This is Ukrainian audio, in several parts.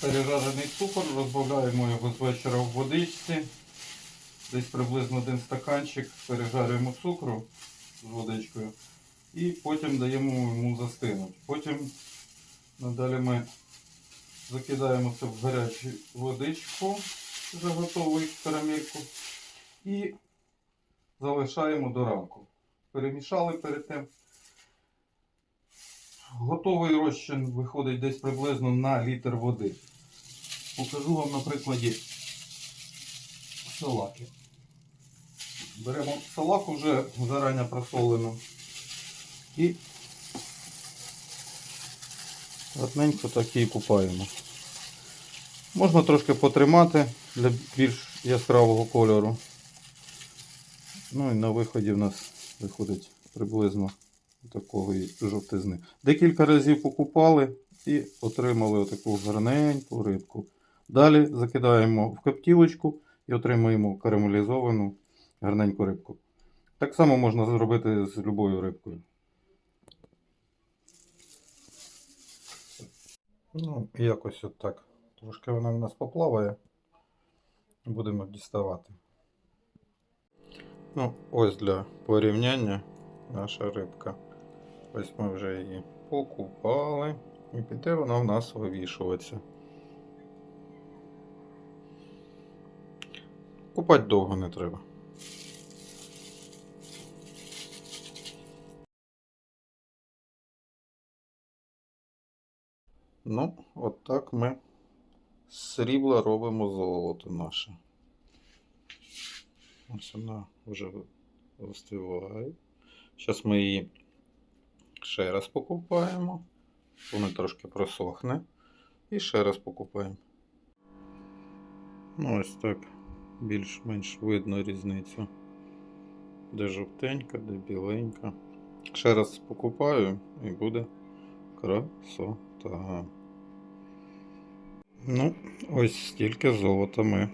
пережарений цукор, розбавляємо його з вечора в водичці. Десь приблизно один стаканчик пережарюємо цукру з водичкою і потім даємо йому застинути. Потім надалі ми закидаємо це в гарячу водичку, вже готову карамельку, і залишаємо до ранку. Перемішали перед тим. Готовий розчин виходить десь приблизно на літр води. Покажу вам на прикладі салаки. Беремо салаку вже зарані просолену і гарненько так її купаємо. Можна трошки потримати для більш яскравого кольору. Ну і на виході в нас виходить приблизно такої жовтизни. Декілька разів покупали і отримали отаку гарненьку рибку. Далі закидаємо в коптілочку і отримуємо карамелізовану гарненьку рибку. Так само можна зробити з любою рибкою. Ну, якось от так. Трошки вона в нас поплаває. Будемо діставати. Ну, ось для порівняння наша рибка. Ось ми вже її покупали. І піде вона в нас вивішуватися. Купати довго не треба. Ну, от так ми з срібла робимо золото наше. Ось вона вже вистиває. Зараз ми її ще раз покупаємо. Вона трошки просохне. І ще раз покупаємо. Ну, ось так більш-менш видно різницю. Де жовтенька, де біленька. Ще раз покупаю і буде красота. Ну, ось стільки золота ми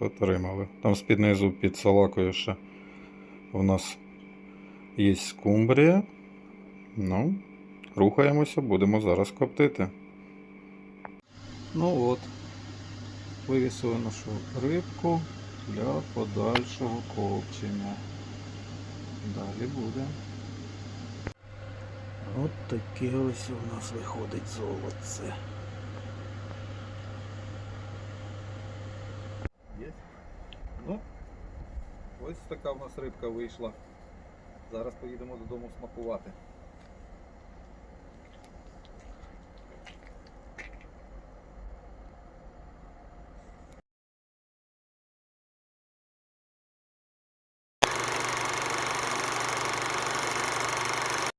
отримали. Там з-під низу під салакою ще у нас є скумбрія. Ну, рухаємося, будемо зараз коптити. Ну от, вивісили нашу рибку для подальшого копчення. Далі буде. От таке ось у нас виходить золоце. Є? Ну, ось така в нас рибка вийшла. Зараз поїдемо додому смакувати.